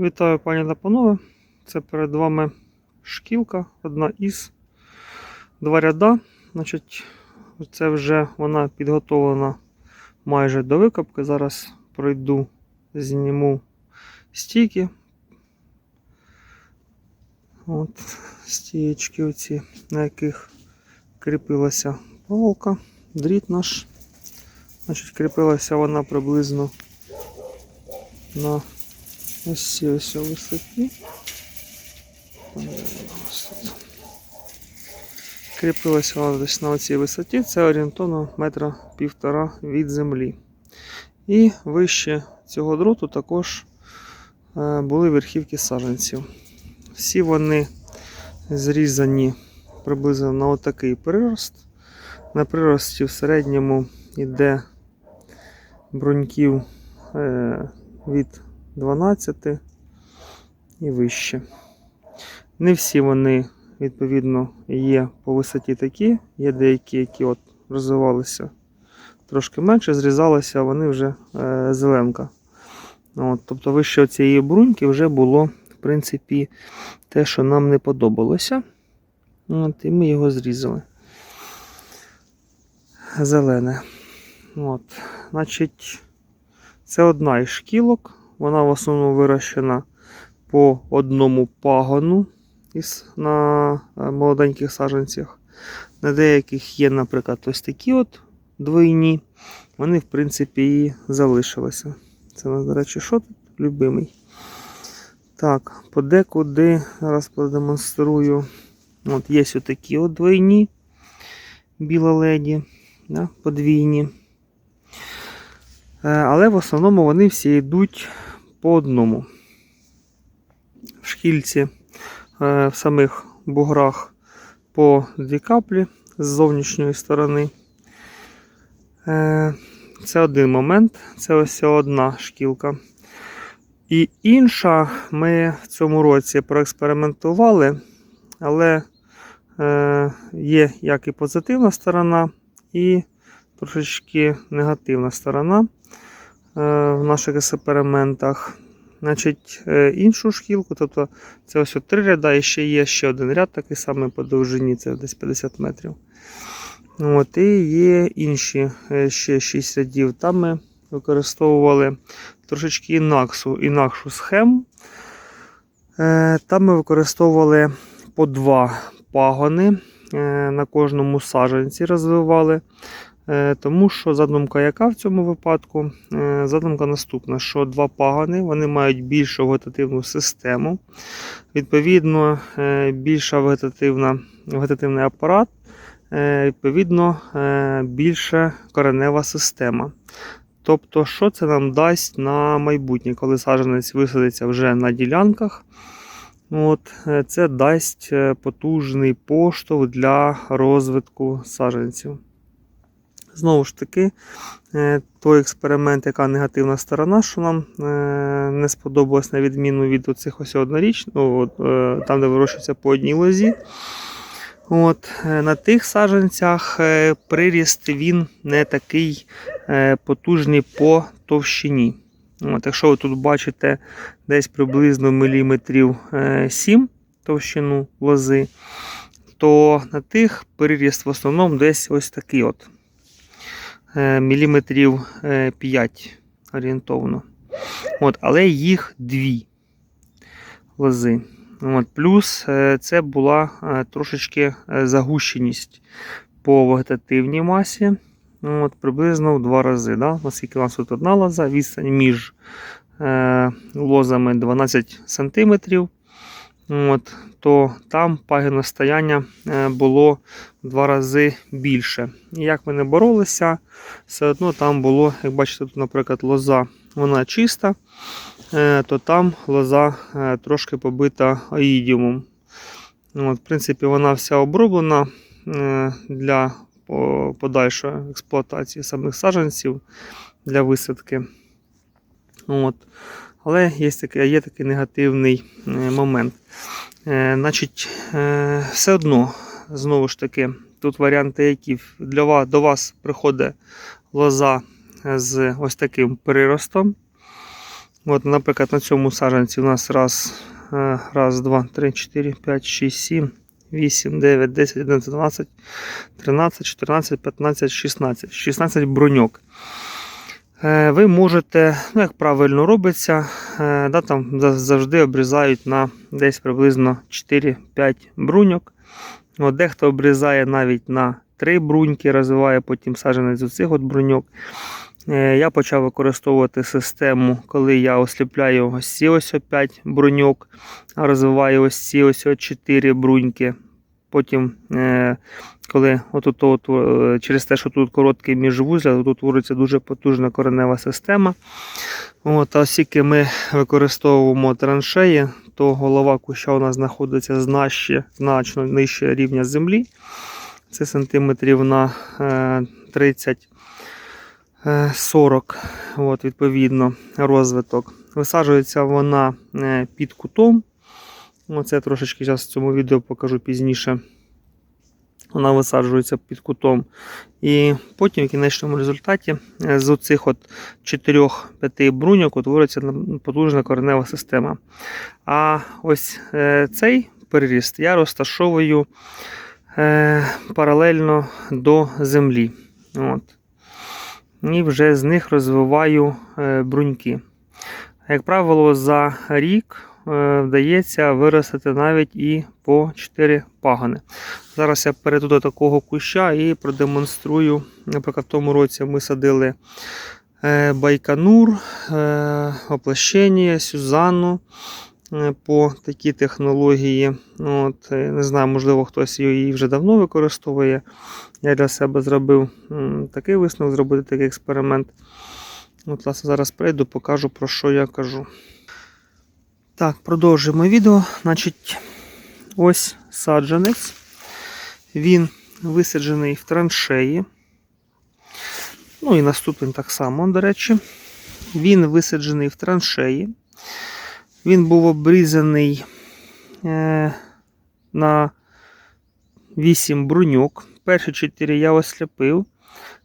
Вітаю, пані та панове. Це перед вами шкілка, одна із два ряда. Значить, це вже вона підготовлена майже до викопки. Зараз пройду, зніму стійки. От стієчки оці, на яких кріпилася проволока, дріт наш. Значить, кріпилася вона приблизно на ось цій ось тут? Кріпилася вона десь на цій висоті, це орієнтовно метра півтора від землі. І вище цього дроту також е, були верхівки саджанців. Всі вони зрізані приблизно на отакий прирост. На прирості в середньому йде бруньків е, від 12 і вище. Не всі вони, відповідно, є по висоті такі, є деякі, які от розвивалися трошки менше, зрізалися, а вони вже е, зеленка. От, тобто вище цієї бруньки вже було, в принципі, те, що нам не подобалося. От, і ми його зрізали. Зелене. От, значить, це одна із шкілок. Вона в основному вирощена по одному пагону із, на е, молоденьких саджанцях. На деяких є, наприклад, ось такі от двойні. Вони, в принципі, і залишилися. Це, до речі, що тут? Любимий. Так, подекуди, зараз продемонструю. От Є отакі от двойні біла леді, да, подвійні. Е, Але в основному вони всі йдуть по одному. В шкільці е, в самих буграх по дві каплі з зовнішньої сторони. Е, Це один момент, це ось одна шкілка. І інша ми в цьому році проекспериментували, але е, є як і позитивна сторона, і трошечки негативна сторона в наших експериментах. Значить, е, іншу шкілку, тобто це ось три ряда, і ще є ще один ряд, такий самий по довжині, це десь 50 метрів. От, І є інші е, ще 6 рядів. Там ми використовували трошечки інакшу, інакшу схему. Е, Там ми використовували по два пагони е, на кожному саджанці розвивали. Е, Тому що задумка яка в цьому випадку? Е, Задумка наступна, що два пагони вони мають більшу вегетативну систему. Відповідно, е, більша вегетативна, вегетативний апарат, відповідно, більша коренева система. Тобто, що це нам дасть на майбутнє, коли саджанець висадиться вже на ділянках? От, Це дасть потужний поштовх для розвитку саджанців. Знову ж таки, е, той експеримент, яка негативна сторона, що нам е, не сподобалось, на відміну від оцих ось однорічних, ну, е, там, де вирощується по одній лозі. От, на тих саджанцях приріст він не такий потужний по товщині. От, якщо ви тут бачите десь приблизно міліметрів е, 7 товщину лози, то на тих приріст в основному десь ось такий от міліметрів е, 5 орієнтовно. От, але їх дві лози. От, плюс е, це була е, трошечки е, загущеність по вегетативній масі. От, приблизно в два рази. Да? Оскільки у нас тут одна лоза, відстань між е, лозами 12 см, от, то там пагіностояння е, було в два рази більше. І як ми не боролися, все одно там було, як бачите, тут, наприклад, лоза вона чиста, е, то там лоза е, трошки побита аїдіумом. От, в принципі, вона вся оброблена для подальшої експлуатації самих саджанців для висадки. От. Але є такий, є такий негативний е, момент. Е, значить, е, все одно, знову ж таки, тут варіанти, які для вас, до вас приходить лоза з ось таким приростом. От, наприклад, на цьому саджанці у нас раз, раз, два, три, чотири, п'ять, шість, сім, вісім, дев'ять, десять, одинадцять, дванадцять, тринадцять, чотирнадцять, п'ятнадцять, шістнадцять. 16 броньок. Е, Ви можете, ну як правильно робиться, е, да, там завжди обрізають на десь приблизно 4-5 бруньок. От дехто обрізає навіть на 3 бруньки, розвиває потім саджанець з оцих от бруньок. Е, Я почав використовувати систему, коли я осліпляю ось ці ось 5 бруньок, а розвиваю ось ці ось 4 бруньки. Потім, е, коли отут, от, е, через те, що тут короткий міжвузля, тут твориться дуже потужна коренева система. От, оскільки ми використовуємо траншеї, то голова куща у нас знаходиться значно, значно нижче рівня землі. Це сантиметрів на е, 30 е, 40, от, відповідно, розвиток. Висаджується вона під кутом. Оце трошечки зараз в цьому відео покажу пізніше. Вона висаджується під кутом. І потім, в кінечному результаті, е, з оцих от 4-5 бруньок утворюється потужна коренева система. А ось е, цей переріст я розташовую е, паралельно до землі. От. І вже з них розвиваю бруньки. Як правило, за рік вдається виростити навіть і по 4 пагани. Зараз я перейду до такого куща і продемонструю. Наприклад, в тому році ми садили е, Байконур, е, Сюзанну е, по такій технології. От, е, не знаю, можливо, хтось її вже давно використовує. Я для себе зробив такий висновок, зробити такий експеримент. От, власне, зараз прийду, покажу про що я кажу. Так, продовжуємо відео. Значить, ось саджанець. Він висаджений в траншеї. Ну і наступний так само, до речі. Він висаджений в траншеї. Він був обрізаний е, на 8 бруньок. Перші 4 я осліпив.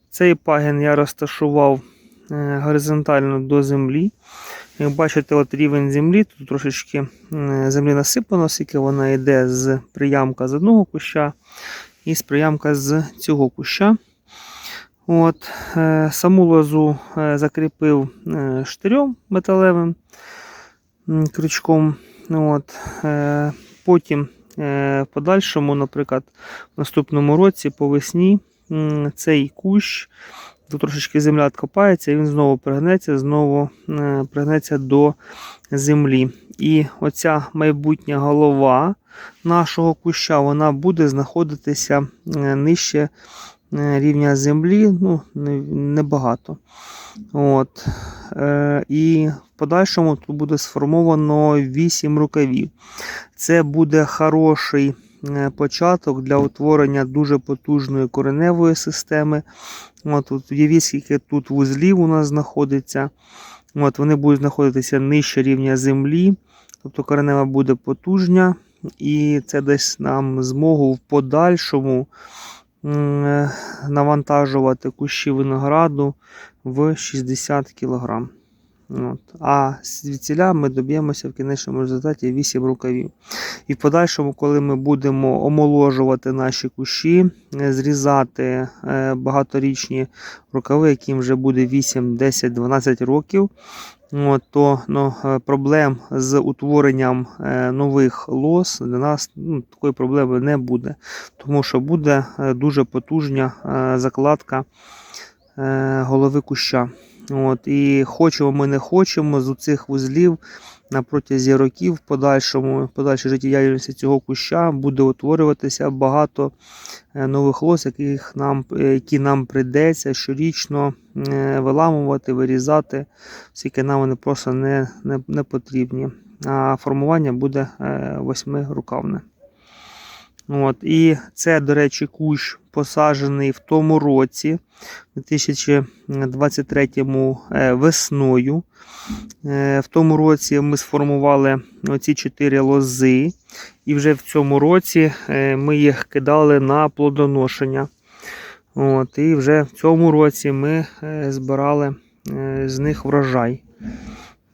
Цей пагін я розташував е, горизонтально до землі. Як бачите, от рівень землі, тут трошечки землі насипано, оскільки вона йде з приямка з одного куща і з приямка з цього куща. От, е, саму лозу е, закріпив е, штирем металевим крючком. От, потім в подальшому, наприклад, в наступному році по весні цей кущ, тут трошечки земля відкопається, і він знову пригнеться, знову е, пригнеться до землі. І оця майбутня голова нашого куща вона буде знаходитися е, нижче е, рівня землі, ну, небагато. От. І в подальшому тут буде сформовано 8 рукавів. Це буде хороший початок для утворення дуже потужної кореневої системи. От, от уявіть, скільки тут вузлів у нас знаходиться. От, вони будуть знаходитися нижче рівня землі. Тобто коренева буде потужня, і це дасть нам змогу в подальшому е, навантажувати кущі винограду в 60 кг. От. А звідсіля ми доб'ємося в кінечному результаті 8 рукавів. І в подальшому, коли ми будемо омоложувати наші кущі, е, зрізати е, багаторічні рукави, яким вже буде 8, 10, 12 років, то ну, е, проблем з утворенням нових лос для нас ну, такої проблеми не буде, тому що буде дуже потужна закладка голови куща. От, і хочемо ми не хочемо з цих вузлів на протязі років в подальшому, подальшій життєдіяльності цього куща буде утворюватися багато е, нових лос, яких нам, е, які нам прийдеться щорічно е, виламувати, вирізати, оскільки нам вони просто не, не, не потрібні. А формування буде восьмирукавне. От, і це, до речі, кущ посаджений в тому році, 2023 е, весною. Е, В тому році ми сформували оці 4 лози, і вже в цьому році е, ми їх кидали на плодоношення. От, і вже в цьому році ми збирали з них врожай.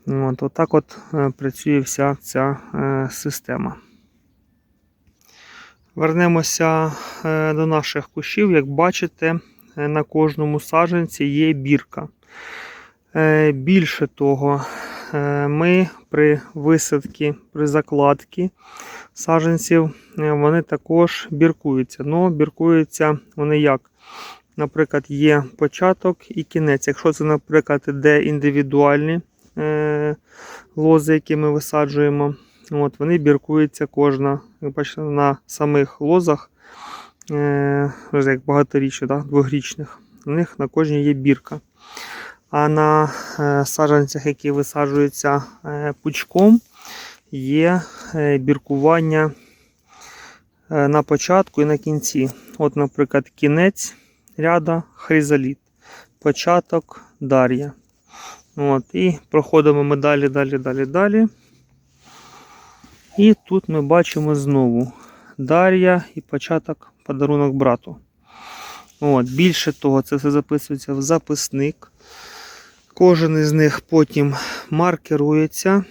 От, отак от працює вся ця система. Вернемося е, до наших кущів. Як бачите, е, на кожному саджанці є бірка. Е, Більше того, ми при висадці, при закладці саджанців е, вони також біркуються. Ну, біркуються вони як? Наприклад, є початок і кінець. Якщо це, наприклад, іде індивідуальні лози, які ми висаджуємо, от, вони біркуються кожна. Ви бачите, на самих лозах, е, як багаторічні, да, двохрічних, у них на кожній є бірка. А на е, саджанцях, які висаджуються е, пучком, є е, біркування е, на початку і на кінці. От, наприклад, кінець ряда хризаліт, початок дар'я. От, і проходимо ми далі, далі, далі, далі. І тут ми бачимо знову Дар'я і початок подарунок брату. От, більше того, це все записується в записник. Кожен із них потім маркерується.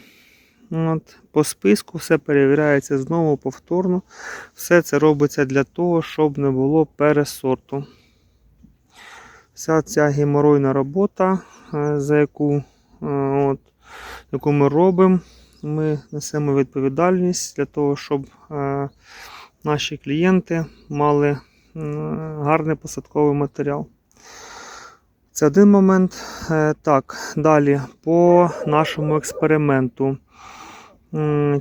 От, по списку все перевіряється знову повторно. Все це робиться для того, щоб не було пересорту. Вся ця геморойна робота, е, за яку, е, от, яку ми робимо, ми несемо відповідальність для того, щоб е, наші клієнти мали гарний посадковий матеріал. Це один момент. Е, Так, далі по нашому експерименту.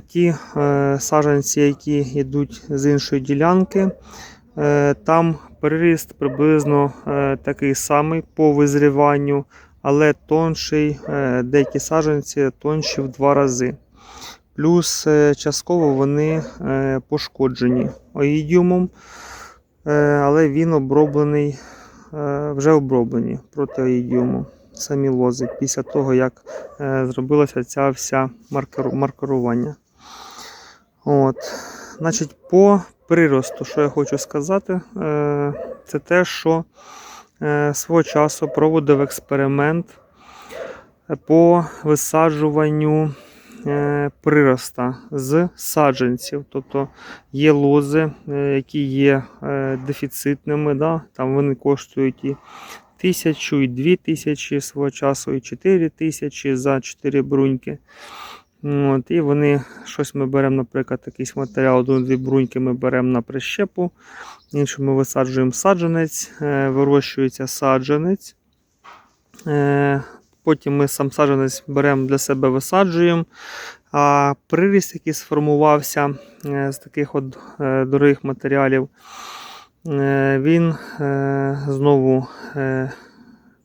Ті е, саджанці, які йдуть з іншої ділянки, там приріст приблизно такий самий по визріванню, але тонший, деякі саджанці тонші в два рази. Плюс е, частково вони е, пошкоджені оїдіумом, е, але він оброблений, вже оброблені проти оїдіуму. Самі лози після того, як зробилося ця вся маркерування. От. Значить, по приросту, що я хочу сказати, це те, що свого часу проводив експеримент по висаджуванню прироста з саджанців. Тобто є лози, е, які є е, дефіцитними, да? там вони коштують і тисячу, і дві тисячі свого часу, і чотири тисячі за чотири бруньки. От, і вони щось ми беремо, наприклад, якийсь матеріал, одну-дві бруньки ми беремо на прищепу, іншу ми висаджуємо саджанець, е, вирощується саджанець. Потім ми сам саджанець беремо для себе, висаджуємо. А приріст, який сформувався е, з таких от е, дорогих матеріалів, е, він знову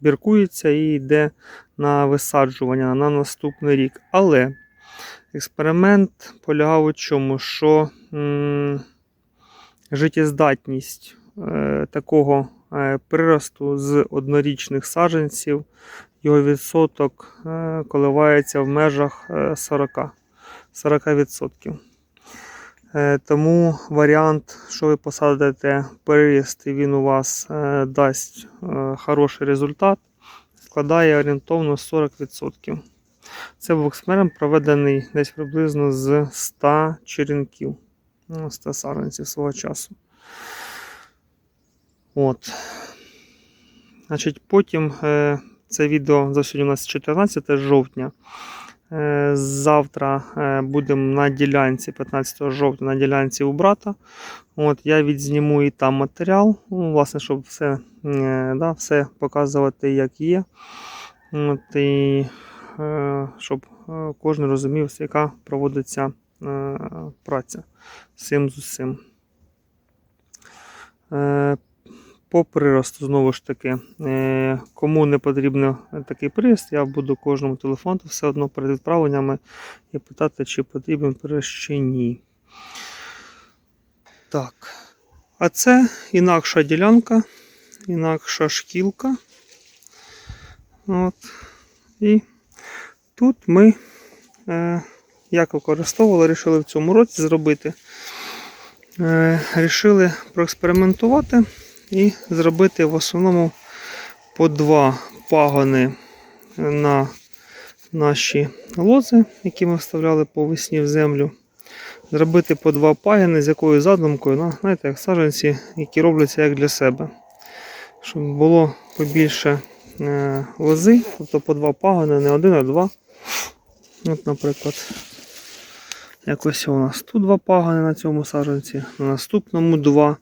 біркується і йде на висаджування на наступний рік. Але експеримент полягав у чому, що життєздатність такого приросту з однорічних саджанців, його відсоток е, коливається в межах е, 40, 40%. Е, Тому варіант, що ви посадите переріст і він у вас дасть хороший результат, складає орієнтовно 40%. Це експеримент, проведений десь приблизно з 100 черенків, ну, 100 саджанців свого часу. От. Значить, потім це відео за сьогодні у нас 14 жовтня. Е, завтра е, будемо на ділянці 15 жовтня на ділянці у брата. От, я відзніму і там матеріал, ну, власне, щоб все, е, да, все показувати, як є. От, і щоб кожен розумів, яка проводиться праця з цим з усім. По приросту, знову ж таки, е, кому не потрібен такий приїзд, я буду кожному телефону все одно перед відправленнями і питати, чи потрібен приїзд чи ні. Так. А це інакша ділянка, інакша шкілка. От. І тут ми, е, як використовували, вирішили в цьому році зробити. Е, рішили проекспериментувати і зробити в основному по два пагони на наші лози, які ми вставляли по весні в землю. Зробити по два пагини з якою задумкою, ну, знаєте, як саджанці, які робляться як для себе. Щоб було побільше е, лози, тобто по два пагини, не один, а два. От, наприклад, якось у нас тут два пагани на цьому саджанці, на наступному два.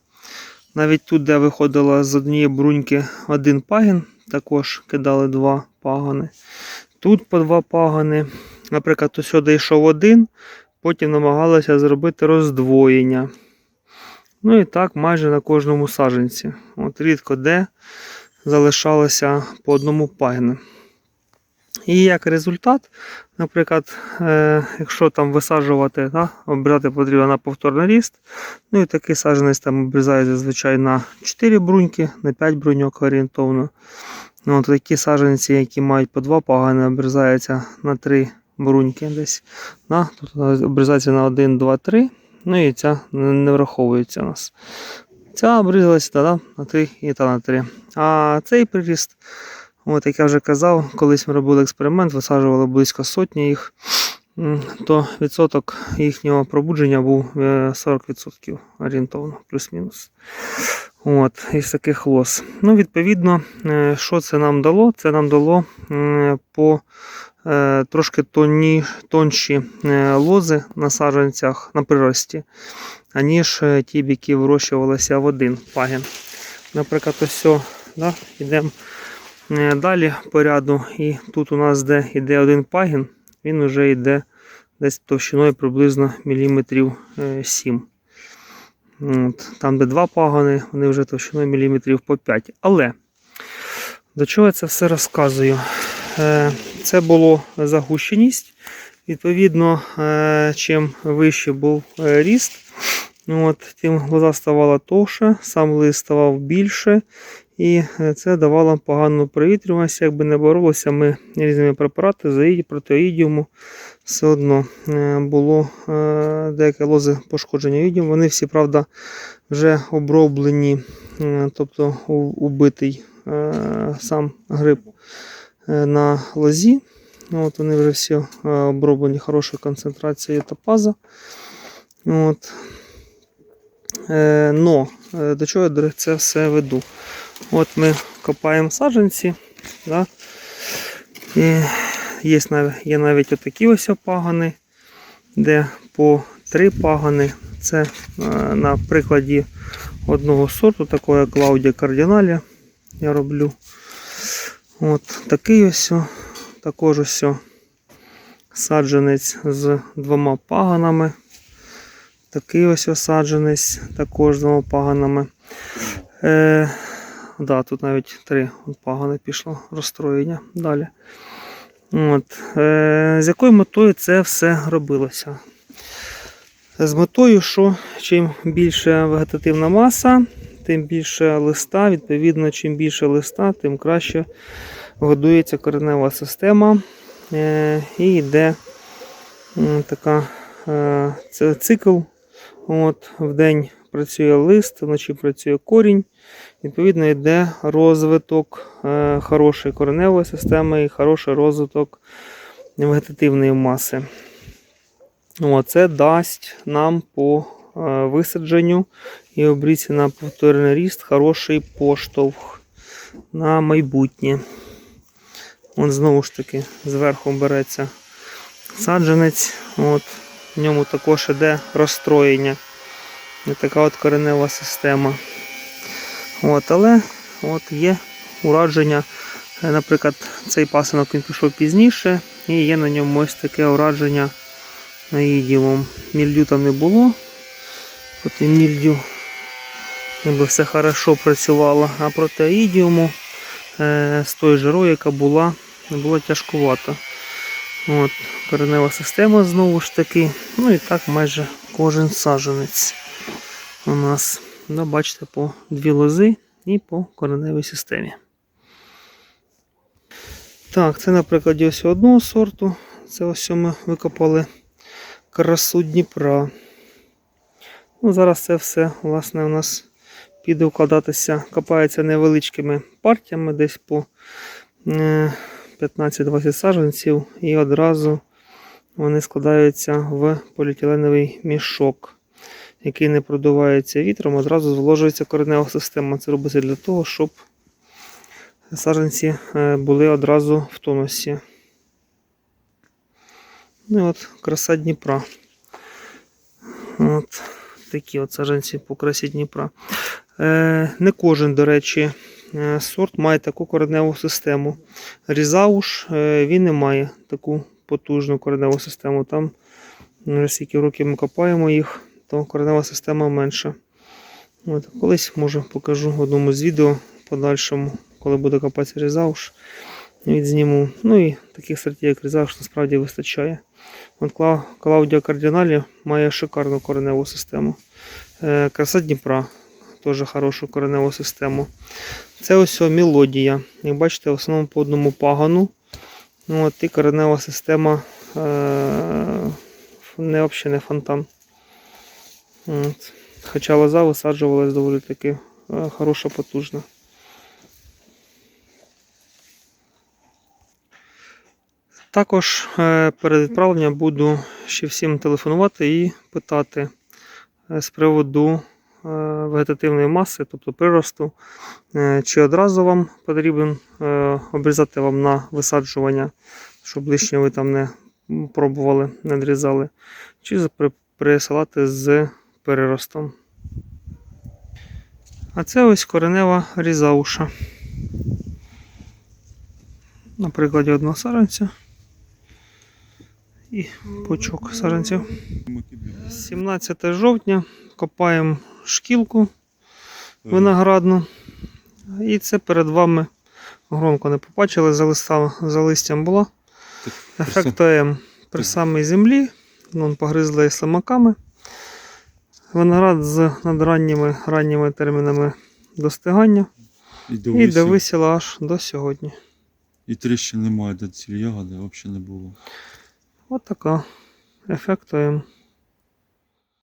Навіть тут, де виходило з однієї бруньки один пагін, також кидали два пагани. Тут по два пагани. Наприклад, ось сюди йшов один, потім намагалися зробити роздвоєння. Ну і так майже на кожному саджанці. От рідко де залишалося по одному пагіну. І як результат, наприклад, е, якщо там висаджувати, да, обрати потрібно на повторний ріст, ну і такий саджанець там обрізають зазвичай на 4 бруньки, на 5 бруньок орієнтовно. Ну, от такі саджанці, які мають по 2 пагани, обрізаються на 3 бруньки десь. Да, тут обрізається на 1, 2, 3. Ну і ця не враховується у нас. Ця обрізалася да, на 3 і та на 3. А цей приріст, от як я вже казав, колись ми робили експеримент, висаджували близько сотні їх, то відсоток їхнього пробудження був е, 40% орієнтовно, плюс-мінус. От, із таких лос. Ну, відповідно, е, що це нам дало? Це нам дало по е, трошки тонні, тонші е, лози на саджанцях на прирості, аніж е, ті, які вирощувалися в один пагін. Наприклад, ось да, йдемо е, далі по ряду, і тут у нас де йде один пагін, він вже йде десь товщиною приблизно міліметрів е, 7. От, там, де два пагони, вони вже товщиною міліметрів по 5. Але до чого я це все розказую? Е, Це було загущеність. Відповідно, е, чим вищий був е, ріст, от, тим лоза ставала товше, сам лист ставав більше. І е, це давало погану провітрюваність, якби не боролися ми різними препаратами, проти оїдіуму. Все одно е, було е, деякі лози пошкодження оїдіум. Вони всі, правда, вже оброблені, тобто убитий сам гриб на лозі. От Вони вже всі оброблені хорошою концентрацією топаза. От. Но до чого я це все веду? От ми копаємо саджанці. Да? І є, є навіть отакі ось пагани, де по три пагани. Це е, на прикладі одного сорту, такого Клаудія Кардіналі. Я роблю. От такий ось, також ось саджанець з двома паганами. Такий ось о саджанець також з двома паганами. Е, да, тут навіть три пагани пішло розстроєння далі. От. Е, з якою метою це все робилося? З метою, що чим більше вегетативна маса, тим більше листа. Відповідно, чим більше листа, тим краще годується коренева система. Е, і йде така е, це цикл. От, в день працює лист, вночі працює корінь. Відповідно, йде розвиток е, хорошої кореневої системи і хороший розвиток вегетативної маси. Це дасть нам по е, висадженню і обрізці на повторний ріст хороший поштовх на майбутнє. От знову ж таки, зверху береться саджанець. От, в ньому також іде розстроєння. Така от коренева система. От, але от є урадження. Е, Наприклад, цей пасинок він пішов пізніше, і є на ньому ось таке урадження наїдімом. Мільдю там не було. Проти мільдю ніби все хорошо працювало, а проти аїдіуму е, з тої жирою, яка була, було тяжкувато. От, коренева система знову ж таки. Ну і так майже кожен саджанець у нас. Ну, бачите, по дві лози і по кореневій системі. Так, це на прикладі ось одного сорту. Це ось ми викопали красу Дніпра. Ну, зараз це все власне у нас піде вкладатися, копається невеличкими партіями, десь по е, 15-20 саджанців і одразу вони складаються в поліетиленовий мішок, який не продувається вітром, одразу зволожується коренева система. Це робиться для того, щоб саджанці е, були одразу в тонусі. Ну і от краса Дніпра. От такі от саджанці по красі Дніпра. Е, не кожен, до речі, е, сорт має таку кореневу систему. Різауш він не має таку потужну кореневу систему. Там, ну, скільки років ми копаємо їх, то коренева система менша. От, колись може покажу в одному з відео подальшому, коли буде копатися різауш. Відзніму. Ну і таких сортів, як різауш, насправді вистачає. От Клаудіо Кардіналі має шикарну кореневу систему. Е, Краса Дніпра теж хорошу кореневу систему. Це ось мелодія. Як бачите, в основному по одному пагану. Ну, от, і коренева система е, не, взагалі не фонтан. От. Хоча лоза висаджувалась доволі таки е, хороша, потужна. Також е, перед відправленням буду ще всім телефонувати і питати е, з приводу вегетативної маси, тобто приросту, чи одразу вам потрібен обрізати вам на висаджування, щоб лишнє ви там не пробували, не надрізали, чи присилати з переростом. А це ось коренева різауша. На прикладі одного саранця і пучок саранців. 17 жовтня копаємо шкілку виноградну. І це перед вами громко не побачили, за, листа, за листям була. Ефект ОМ при самій землі. Вон погризли слимаками. Виноград з надранніми ранніми термінами достигання. І І довисіла аж до сьогодні. І тріщин немає, де цілі ягоди взагалі не було. От така ефект ОМ.